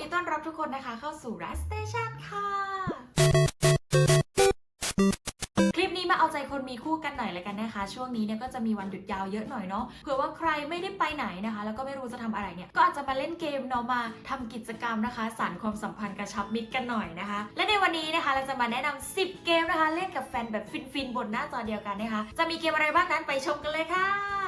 ดีต้อนรับทุกคนนะคะเข้าสู่ r u s Station ค่ะ คลิปนี้มาเอาใจคนมีคู่กันหน่อยเลยกันนะคะ ช่วงนี้เนี่ยก็จะมีวันหยุดยาวเยอะหน่อยเนาะเผื่อว่าใครไม่ได้ไปไหนนะคะ แล้วก็ไม่รู้จะทำอะไรเนี่ย ก็อาจจะมาเล่นเกมเนาะมาทำกิจกรรมนะคะ สานความสัมพันธ์กระชับมิตรกันหน่อยนะคะ และในวันนี้นะคะเราจะมาแนะนำ10 เกมนะคะ เล่นกับแฟนแบบฟินๆบนหน้าจอเดียวกันนะคะ จะมีเกมอะไรบ้างนั้นไปชมกันเลยค่ะ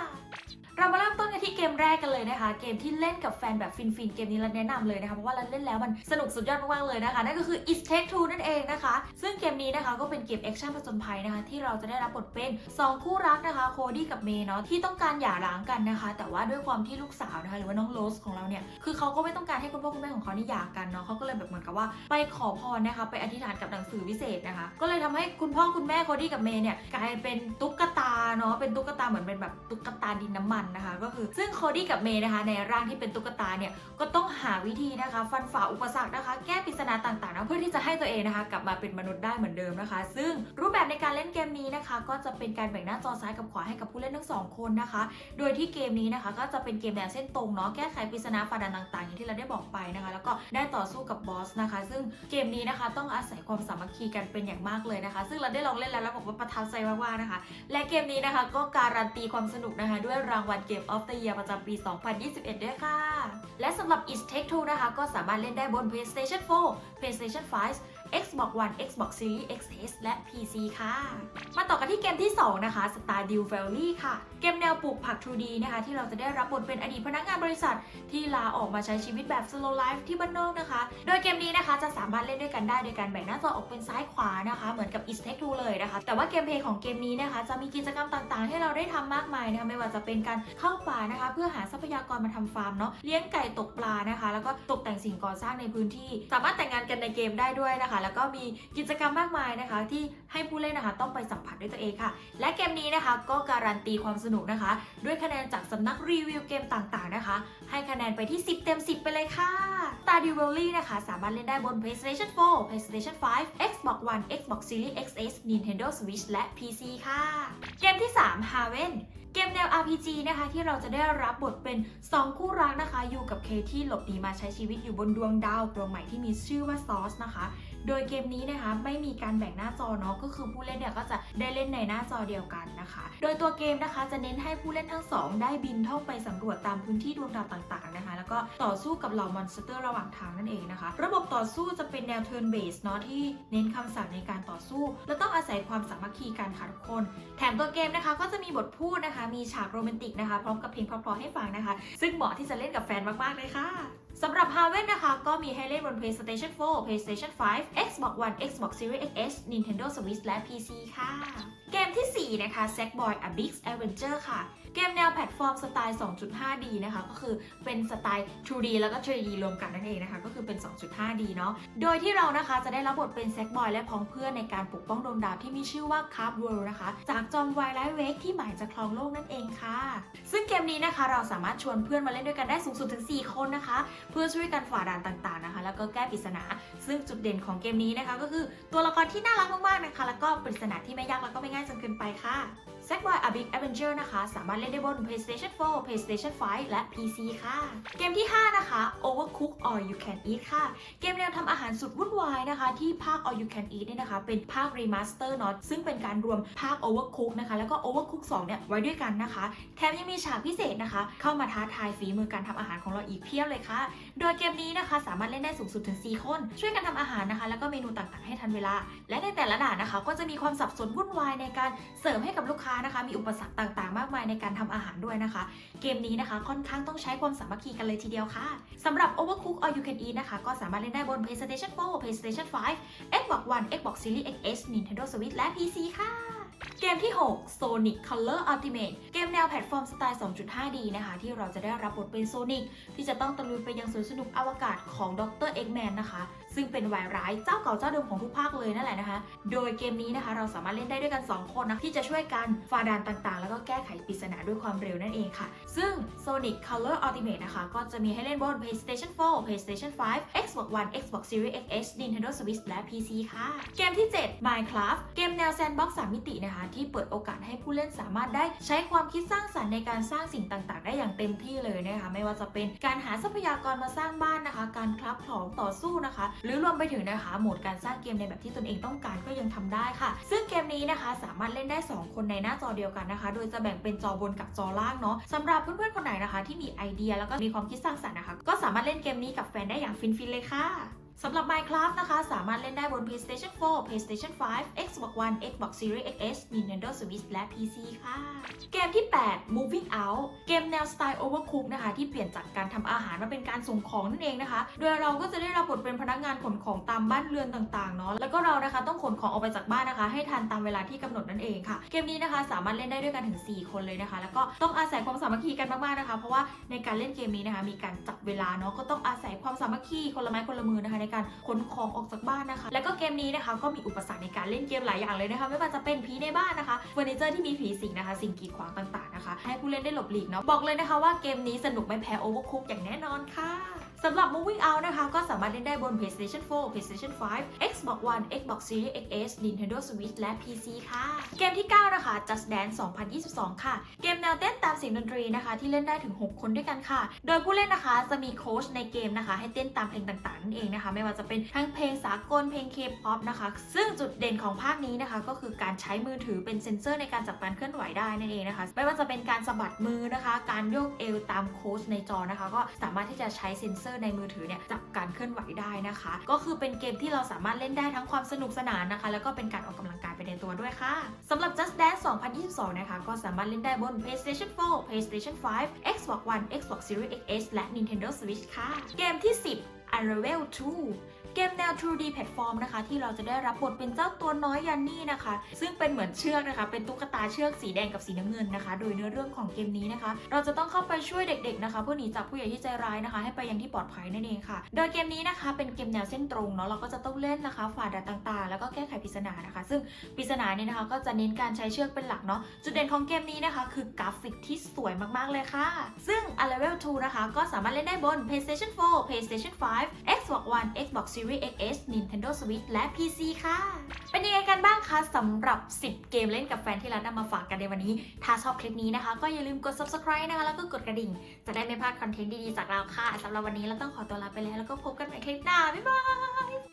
เรามาเริ่มต้นกันที่เกมแรกกันเลยนะคะ เกมที่เล่นกับแฟนแบบฟินๆ เกมนี้เราแนะนำเลยนะคะเพราะว่าเราเล่นแล้วมันสนุกสุดยอดมากๆเลยนะคะ นั่นก็คือ It Take Two นั่นเองนะคะ ซึ่งเกมนี้นะคะก็เป็นเกมแอคชั่นผจญภัยนะคะ ที่เราจะได้รับบทเป็น 2 คู่รักนะคะโคดี้กับเมย์เนาะที่ต้องการหย่าร้างกันนะคะ แต่ว่าด้วยความที่ลูกสาวนะคะหรือว่าน้องโรสของเราเนี่ยคือเขาก็ไม่ต้องการให้คุณพ่อคุณแม่ของเขานี่หย่ากันเนาะเขาก็เลยแบบเหมือนกับว่าไปขอพรนะคะไปอธิษฐานกับหนังสือวิเศษนะคะ ก็เลยทำให้คุณพ่อคุณแม่โคดี้กับเมย์เนี่ยกลายเป็นตุ๊กตาเนาะเป็นตุ๊กตาเหมือนเป็นแบบตุ๊กตาดินน้ำมันนะคะ ก็คือซึ่งโคดี้กับเมย์นะคะ ในร่างที่เป็นตุ๊กตาเนี่ยก็ต้องหาวิธีนะคะ ฟันฝ่าอุปสรรคนะคะ แก้ปริศนาต่างๆนะเพื่อที่จะให้ตัวเองนะคะ กลับมาเป็นมนุษย์ได้เหมือนเดิมนะคะ ซึ่งรูปแบบในการเล่นเกมนี้นะคะ ก็จะเป็นการแบ่งหน้าจอซ้ายกับขวาให้กับผู้เล่นทั้งสองคนนะคะ โดยที่เกมนี้นะคะ ก็จะเป็นเกมแนวเส้นตรงเนาะแก้ไขปริศนาฝ่าด่านต่างๆอย่างที่เราได้บอกไปนะคะ แล้วก็ได้ต่อสู้กับบอสนะคะ ซึ่งเกมนี้นะคะต้องอาศัยความสามัคคีกันเป็นอย่างมากเลยนะคะ ซึ่งเราได้ลองเล่นแล้วแล้วบอกว่าประทับใจมากๆนะคะ และเกมนี้นะคะ ก็การันตีความสนุกนะคะ ด้วยรางวัลัลเกมออฟเดอะเยียร์ประจำปี 2021 ด้วยค่ะ และสำหรับ It Take Two นะคะ ก็สามารถเล่นได้บน PlayStation 4 PlayStation 5 Xbox One Xbox Series XS และ PC ค่ะ มาต่อกันที่เกมที่ 2 นะคะ Stardew Valley ค่ะ เกมแนวปลูกผัก 2D นะคะ ที่เราจะได้รับบทเป็นอดีตพนักงานบริษัท ที่ลาออกมาใช้ชีวิตแบบ slow life ที่บ้านนอกนะคะ โดยเกมนี้นะคะจะสามารถเล่นด้วยกันได้โดยการแบ่งหน้าจอออกเป็นซ้ายขวานะคะ เหมือนกับ It Take Two เลยนะคะ แต่ว่าเกมเพลย์ของเกมนี้นะคะ จะมีกิจกรรมต่างๆ ให้เราได้ทำมากมายนะคะไม่ว่าจะเป็นการเข้าป่านะคะ เพื่อหาทรัพยากรมาทำฟาร์มเนาะเลี้ยงไก่ตกปลานะคะ แล้วก็ตกแต่งสิ่งก่อสร้างในพื้นที่ สามารถแต่งงานกันในเกมได้ด้วยนะคะแล้วก็มีกิจกรรมมากมายนะคะ ที่ให้ผู้เล่นนะคะ ต้องไปสัมผัสด้วยตัวเองค่ะ และเกมนี้นะคะก็การันตีความสนุกนะคะ ด้วยคะแนนจากสำนักรีวิวเกมต่างๆนะคะ ให้คะแนนไปที่ 10 เต็ม 10 ไปเลยค่ะ Stardew Valley นะคะ สามารถเล่นได้บน PlayStation 4 PlayStation 5 Xbox One Xbox Series XS Nintendo Switch และ PC ค่ะ เกมที่ 3 Haven เกมแนว RPG นะคะที่เราจะได้รับบทเป็น 2 คู่รักนะคะ อยู่กับเคที่หลบหนีมาใช้ชีวิตอยู่บนดวงดาวดวงใหม่ที่มีชื่อว่าซอสนะคะ โดยเกมนี้นะคะไม่มีการแบ่งหน้าจอเนาะก็คือผู้เล่นเนี่ยก็จะได้เล่นในหน้าจอเดียวกันนะคะ โดยตัวเกมนะคะจะเน้นให้ผู้เล่นทั้งสองได้บินท่องไปสำรวจตามพื้นที่ดวงดาวต่างๆนะคะ แล้วก็ต่อสู้กับเหล่ามอนสเตอร์ระหว่างทางนั่นเองนะคะ ระบบต่อสู้จะเป็นแนว turn based เนาะที่เน้นคำสั่งในการต่อสู้ และต้องอาศัยความสามัคคีกันค่ะทุกคน แถมตัวเกมนะคะก็จะมีบทพูดนะคะ มีฉากโรแมนติกนะคะ พร้อมกับเพลงเพราะๆให้ฟังนะคะ ซึ่งเหมาะที่จะเล่นกับแฟนมากๆเลยค่ะ สำหรับ h a v e n นะคะ ก็มีให้เล่นบน PlayStation 4 PlayStation 5 Xbox One Xbox Series X, Nintendo Switch และ PC ค่ะ เกมทีสี่ 4 นะคะ Sackboy A Big Adventure ค่ะ เกมแนวแพลตฟอร์มสไตล์ 2.5D นะคะ ก็คือเป็นสไตล์ 2D แล้วก็ 3D รวมกันนั่นเองนะคะ ก็คือเป็น 2.5D เนาะ โดยที่เรานะคะจะได้รับบทเป็นแซกบอยและพ้องเพื่อนในการปกป้องดวงดาวที่มีชื่อว่า Carp World นะคะ จากจอมไวไลท์เวกที่หมายจะครองโลกนั่นเองค่ะ ซึ่งเกมนี้นะคะเราสามารถชวนเพื่อนมาเล่นด้วยกันได้สูงสุดถึง 4 คนนะคะเพื่อช่วยกันฝ่าด่านต่างๆนะคะ แล้วก็แก้ปริศนา ซึ่งจุดเด่นของเกมนี้นะคะ ก็คือตัวละครที่น่ารักมากๆนะคะ แล้วก็ปริศนาที่ไม่ยากแล้วก็ไม่ง่ายจนเกินไปค่ะ Sackboy A Big Adventure นะคะ สามารถเล่นได้บน PlayStation 4 PlayStation 5 และ PC ค่ะ เกมที่ 5 นะคะ Overcook All You Can Eat ค่ะ เกมแนวทำอาหารสุดวุ่นวายนะคะ ที่ภาค All You Can Eat เนี่ยนะคะ เป็นภาค Remaster เนาะซึ่งเป็นการรวมภาค Overcook นะคะ แล้วก็ Overcook 2 เนี่ย ไว้ด้วยกันนะคะ แถมยังมีฉากพิเศษนะคะ เข้ามาท้าทายฝีมือการทำอาหารของเราอีกเพียบเลยค่ะ โดยเกมนี้นะคะสามารถเล่นได้สูงสุดถึง 4 คน ช่วยกันทำอาหารนะคะ แล้วก็เมนูต่างๆ ให้ทันเวลา และในแต่ละด่านนะคะ ก็จะมีความสับสนวุ่นวายในการเสริมให้กับลูกค้านะคะ มีอุปสรรคต่างๆ มากมายในการทำอาหารด้วยนะคะ เกมนี้นะคะค่อนข้างต้องใช้ความสามัคคีกันเลยทีเดียวค่ะสำหรับ Overcook All You Can Eat นะคะ ก็สามารถเล่นได้บน PlayStation 4 PlayStation 5 Xbox One Xbox Series X, Nintendo Switch และ PC ค่ะ เกมที่ 6 Sonic Color Ultimate เกมแนวแพลตฟอร์มสไตล์ 2.5D นะคะ ที่เราจะได้รับบทเป็นโซนิกที่จะต้องตะลุยไปยังสวนสนุกอวกาศของดรเอ็กแมนนะคะ ซึ่งเป็นวายร้ายเจ้าเก่าเจ้าเดิมของทุกภาคเลยนั่นแหละนะคะ โดยเกมนี้นะคะเราสามารถเล่นได้ด้วยกัน 2 คนนะที่จะช่วยกันฝ่าด่านต่างๆ แล้วก็แก้ไขปริศนาด้วยความเร็วนั่นเองค่ะ ซึ่ง Sonic Color Ultimate นะคะ ก็จะมีให้เล่นบน PlayStation 4 PlayStation 5 Xbox One Xbox Series X Nintendo Switch และ PC ค่ะ เกมที่ 7 Minecraft เกมแนวแซนด์บ็อกซ์3มิตินะคะนะคะที่เปิดโอกาสให้ผู้เล่นสามารถได้ใช้ความคิดสร้างสรรค์ในการสร้างสิ่งต่าง ๆ ได้อย่างเต็มที่เลยนะคะไม่ว่าจะเป็นการหาทรัพยากรมาสร้างบ้านนะคะ การคลับของต่อสู้นะคะ หรือรวมไปถึงนะคะโหมดการสร้างเกมในแบบที่ตนเองต้องการก็ยังทำได้ค่ะ ซึ่งเกมนี้นะคะสามารถเล่นได้ 2 คนในหน้าจอเดียวกันนะคะ โดยจะแบ่งเป็นจอบนกับจอล่างเนาะสำหรับเพื่อนๆคนไหนนะคะ ที่มีไอเดียแล้วก็มีความคิดสร้างสรรค์นะคะ ก็สามารถเล่นเกมนี้กับแฟนได้อย่างฟินๆเลยค่ะ สำหรับ Minecraft นะคะ สามารถเล่นได้บน PlayStation 4 PlayStation 5 Xbox One Xbox Series XS Nintendo Switch และ PC ค่ะ เกมที่ 8 Moving Out เกมแนวสไตล์ Overcook นะคะ ที่เปลี่ยนจากการทำอาหารมาเป็นการส่งของนั่นเองนะคะ โดยเราก็จะได้รับบทเป็นพนักงานขนของตามบ้านเรือนต่างๆเนาะ แล้วก็เรานะคะต้องขนของออกไปจากบ้านนะคะ ให้ทันตามเวลาที่กำหนดนั่นเองค่ะ เกมนี้นะคะสามารถเล่นได้ด้วยกันถึง 4 คนเลยนะคะ แล้วก็ต้องอาศัยความสามัคคีกันมากๆนะคะ เพราะว่าในการเล่นเกมนี้นะคะมีการจับเวลาเนาะก็ต้องอาศัยความสามัคคีคนละไม้คนละมือนะคะในการขนของออกจากบ้านนะคะ แล้วก็เกมนี้นะคะก็มีอุปสรรคในการเล่นเกมหลายอย่างเลยนะคะ ไม่ว่าจะเป็นผีในบ้านนะคะเฟอร์นิเจอร์ที่มีผีสิงนะคะ สิ่งกีดขวางต่างๆนะคะ ให้ผู้เล่นได้หลบหลีกเนาะบอกเลยนะคะว่าเกมนี้สนุกไม่แพ้โอเวอร์คุกอย่างแน่นอนค่ะ สำหรับ Moving Out นะคะ ก็สามารถเล่นได้บน PlayStation 4 PlayStation 5 Xbox One Xbox Series XS Nintendo Switch และ PC ค่ะ เกมที่ 9 นะคะ Just Dance 2022 ค่ะ เกมแนวเต้นตามเสียงดนตรีนะคะ ที่เล่นได้ถึง 6 คนด้วยกันค่ะ โดยผู้เล่นนะคะจะมีโค้ชในเกมนะคะ ให้เต้นตามเพลงต่างๆนั่นเองนะคะ ไม่ว่าจะเป็นทั้งเพลงสากลเพลง K-pop นะคะ ซึ่งจุดเด่นของภาคนี้นะคะ ก็คือการใช้มือถือเป็นเซ็นเซอร์ในการจับการเคลื่อนไหวได้นั่นเองนะคะ ไม่ว่าจะเป็นการสะบัดมือนะคะ การโยกเอวตามโค้ชในจอนะคะ ก็สามารถที่จะใช้เซ็นเซอร์ในมือถือเนี่ยจับการเคลื่อนไหวได้นะคะ ก็คือเป็นเกมที่เราสามารถเล่นได้ทั้งความสนุกสนานนะคะ แล้วก็เป็นการออกกำลังกายไปในตัวด้วยค่ะสำหรับ Just Dance 2022 นะคะ ก็สามารถเล่นได้บน PlayStation 4 PlayStation 5 Xbox One Xbox Series X และ Nintendo Switch ค่ะ เกมที่ 10 Unravel 2 เกมแนว 2D แพลตฟอร์มนะคะ ที่เราจะได้รับบทเป็นเจ้าตัวน้อยยันนี่นะคะ ซึ่งเป็นเหมือนเชือกนะคะ เป็นตุ๊กตาเชือกสีแดงกับสีน้ำเงินนะคะ โดยเนื้อเรื่องของเกมนี้นะคะ เราจะต้องเข้าไปช่วยเด็กๆนะคะเพื่อหนีจากผู้ใหญ่ที่ใจร้ายนะคะ ให้ไปยังที่ปลอดภัยนั่นเองค่ะ โดยเกมนี้นะคะ เป็นเกมแนวเส้นตรงเนาะเราก็จะต้องเล่นนะคะฝ่าด่านต่างๆ แล้วก็แก้ไขปริศนานะคะ ซึ่งปริศนาเนี่ยนะคะ ก็จะเน้นการใช้เชือกเป็นหลักเนาะจุดเด่นของเกมนี้นะคะ คือกราฟิกที่สวยมากๆเลยค่ะ ซึ่ง a l e v e l 2นะคะก็สามารถเล่นได้บน PlayStation 4 PlayStation 5 Xbox One Xbox Series XS Nintendo Switch และ PC ค่ะ เป็นยังไงกันบ้างคะสำหรับ 10 เกมเล่นกับแฟนที่รักนำมาฝากกันในวันนี้ ถ้าชอบคลิปนี้นะคะ ก็อย่าลืมกด subscribe นะคะ แล้วก็กดกระดิ่ง จะได้ไม่พลาดคอนเทนต์ดีๆจากเราค่ะสำหรับวันนี้เราต้องขอตัวลาไปแล้วแล้วก็พบกันใหม่คลิปหน้า บ๊ายบาย